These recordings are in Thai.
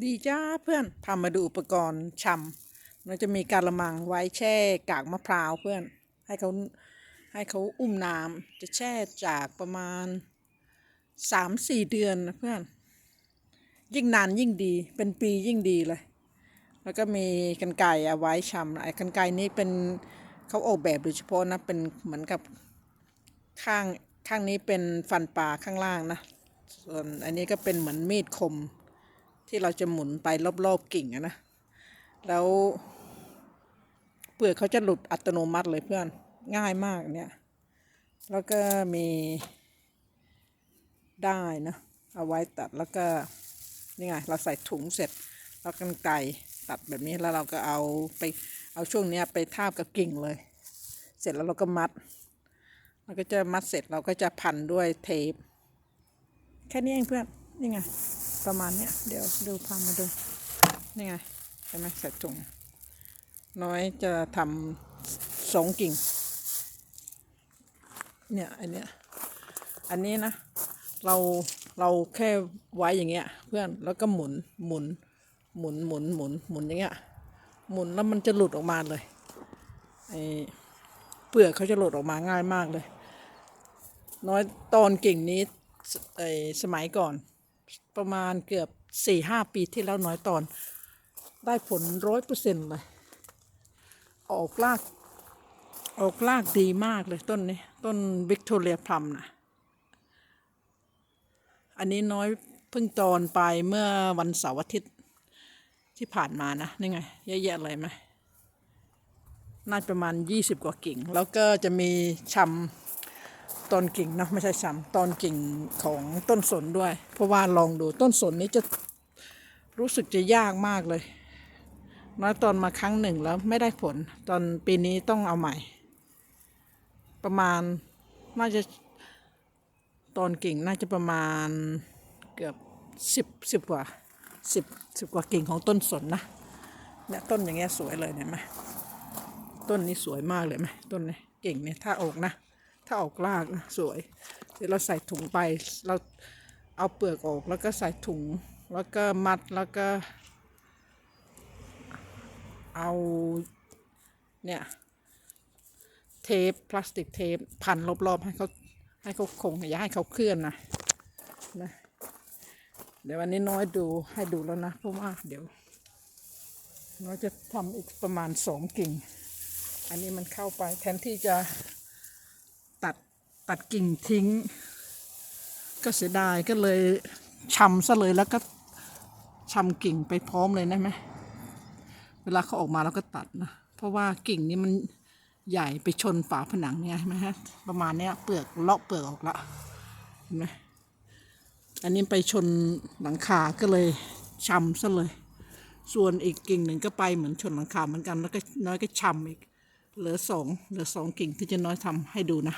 ดีจ้าเพื่อนพามาดูอุปกรณ์ชำมันจะมีการละมังไว้แช่กากมะพร้าวเพื่อน ให้เขาให้เขาอุ้มน้ำจะแช่จากประมาณสามสี่เดือนนะเพื่อน ยิ่งนานยิ่งดีเป็นปียิ่งดีเลย แล้วก็มีกันไก่เอาไว้ชำไอ้กันไก่นี้เป็นเขาออกแบบโดยเฉพาะนะเป็นเหมือนกับข้างข้างนี้เป็นฟันปลาข้างล่างนะส่วนอันนี้ก็เป็นเหมือนมีดคม ที่เราจะหมุนไปรอบๆกิ่งนะแล้วเปลือกเขาจะหลุดอัตโนมัติเลยเพื่อนง่ายมากเนี่ย แล้วก็มีได้นะเอาไว้ตัดแล้วก็นี่ไงเราใส่ถุงเสร็จแล้วกันไกรตัดแบบนี้แล้วเราก็เอาไปเอาช่วงเนี้ยไปทาบกับกิ่งเลย เสร็จแล้วเราก็มัดเราก็จะมัดเสร็จเราก็จะพันด้วยเทป แค่นี้เองเพื่อน นี่ไง ประมาณเนี้ยเดี๋ยวดูพามาดูนี่ไงใช่ไหมใส่ถุงน้อยจะทำสองกิ่ง เนี่ยอันเนี้ยอันนี้นะ เราเราแค่ไว้อย่างเงี้ยเพื่อนแล้วก็หมุนหมุนหมุนหมุนหมุนหมุนอย่างเงี้ยหมุนแล้วมันจะหลุดออกมาเลยไอเปลือกเขาจะหลุดออกมาง่ายมากเลย น้อยตอนกิ่งนี้ไอสมัยก่อน ประมาณเกือบสี่ห้าปีที่แล้วน้อยตอน ได้ผลร้อยเปอร์เซ็นต์เลย ออกราก ออกรากดีมากเลยต้นนี้ ต้นวิกตอเรียพลัมนะอันนี้น้อยเพิ่งตอนไปเมื่อวันเสาร์อาทิตย์ที่ผ่านมานะนี่ไงเยอะแยะเลยไหมน่าประมาณ20กว่ากิ่ง แล้วก็จะมีชำ ตอนกิ่งเนะไม่ใช่ซ้ำตอนกิ่งของต้นสนด้วย เพราะว่าลองดูต้นสนนี้จะรู้สึกจะยากมากเลยน้อยตอนมาครั้งหนึ่งแล้วไม่ได้ผล ตอนปีนี้ต้องเอาใหม่ ประมาณน่าจะตอนกิ่งน่าจะประมาณเกือบสิบสิบกว่าสิบสิบกว่ากิ่งของต้นสนนะเนี่ยต้นอย่างเงี้ยสวยเลยเห็นไหมต้นนี้สวยมากเลยไหมต้นนี้กิ่งเนี่ยถ้าออกนะ ถ้าออกรากนะสวย เดี๋ยวเราใส่ถุงไป เราเอาเปลือกออกแล้วก็ใส่ถุง แล้วก็มัดแล้วก็ เอาเนี่ยเทปพลาสติกเทปพันรอบๆให้เขาให้เขาคงอย่าให้เขาเคลื่อนนะนะเดี๋ยววันนี้น้อยดูให้ดูแล้วนะเพราะว่าเดี๋ยว น้อยจะทำอีกประมาณสองกิ่ง อันนี้มันเข้าไปแทนที่จะ ตัดกิ่งทิ้ง ก็เสียดายก็เลยชำซะเลยแล้วก็ชำกิ่งไปพร้อมเลยนะไหมเวลาเขาออกมาเราก็ตัดนะ เพราะว่ากิ่งนี้มันใหญ่ไปชนฝาผนังเนี่ยเห็นไหมฮะประมาณเนี้ยเปลือกเลาะเปลือกออกละเห็นไหมอันนี้ไปชนหลังคาก็เลยชำซะเลย ส่วนอีกกิ่งหนึ่งก็ไปเหมือนชนหลังคาเหมือนกันแล้วก็น้อยก็ชำอีกเหลือสองเหลือสองกิ่งที่จะน้อยทำให้ดูนะ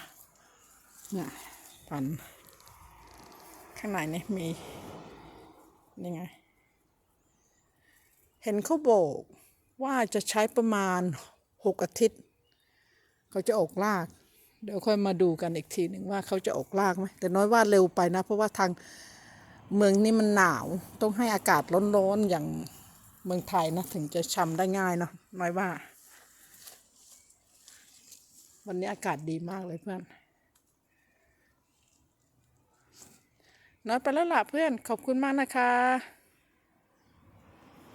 เนี่ยพันข้างในนี่มีนี่ไง เห็นเขาบอกว่าจะใช้ประมาณหกอาทิตย์ เขาจะออกราก เดี๋ยวค่อยมาดูกันอีกทีหนึ่งว่าเขาจะออกรากไหมแต่น้อยว่าเร็วไปนะ เพราะว่าทางเมืองนี้มันหนาวต้องให้อากาศร้อนๆอย่างเมืองไทยนะ ถึงจะชำได้ง่ายเนาะน้อยว่า วันนี้อากาศดีมากเลยเพื่อน น้อยไปแล้วล่ะเพื่อนขอบคุณมากนะคะ